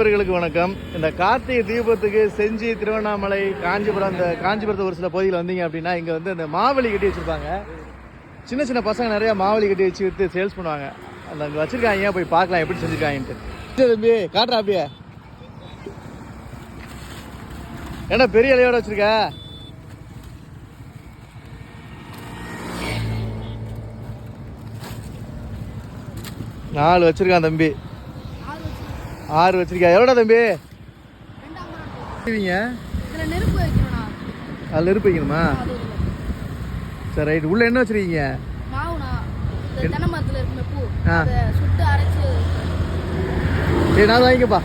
நண்பர்களுக்கு வணக்கம். இந்த கார்த்திகை தீபத்துக்கு செஞ்சி திருவண்ணாமலை காஞ்சிபுரம் இந்த காஞ்சிபுரத்து ஒரு சில பகுதியில் வந்தீங்க அப்படின்னா இங்கே வந்து அந்த மாவலி கட்டி வச்சுருப்பாங்க. சின்ன சின்ன பசங்க நிறைய மாவலி கட்டி வச்சு விற்று சேல்ஸ் பண்ணுவாங்க. அந்த அங்கே வச்சுருக்காங்க போய் பார்க்கலாம் எப்படி செஞ்சுருக்காங்கன்ட்டு. சரி தம்பி காட்டுறா அப்படியே. என்ன பெரிய இலையோட வச்சிருக்க? நாலு வச்சிருக்கான் தம்பி. ஆறு வச்சிருக்கா எவ்வளோடா தம்பி? வைங்க இதுல நெருப்பு வைக்கணும்ண்ணா அதில் நெருப்பு வைக்கணுமா? சரி ரைட். உள்ள என்ன வச்சிருக்கீங்க? ஆ. அதை சுட்டு அரைச்சு சரி நாலு வாங்கிக்கப்பா.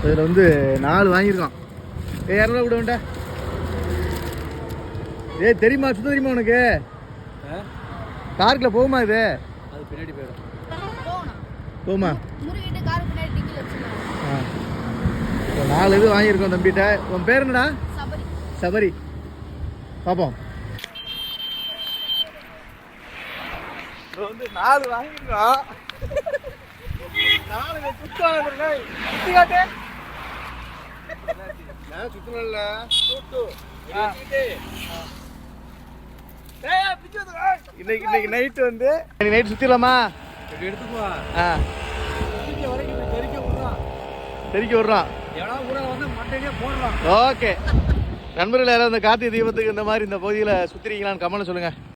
இதில் வந்து நாலு வாங்கியிருக்கோம் ஏ இரநூறுவா கூட வேண்டா ஏய் தெரியுமா? சுத்த தெரியுமா உனக்கு? காருக்குள்ள போகுமா இது? அது பின்னாடி போயிடும். வச்சுக்கலாம் ஆ. நாலு இது வாங்கியிருக்கோம் தம்பிகிட்ட. உன் பேர் என்னடா? சபரி. சபரி. பார்ப்போம் வந்து நாலு வாங்கிருக்கோம் நாலு சுத்தம் சுத்தி காட்டு. நான் சுத்தணும்ல சுத்து. இன்னைக்கு இன்னைக்கு நைட்டு வந்து. இன்னைக்கு நைட் சுத்திடலாமா? தெரிக்க விடுறான். ஓகே. நண்பர்கள் யாராவது இந்த கார்த்திகை தீபத்துக்கு இந்த மாதிரி இந்த பகுதியில் சுத்திரீங்களான்னு கமெண்ட் சொல்லுங்க.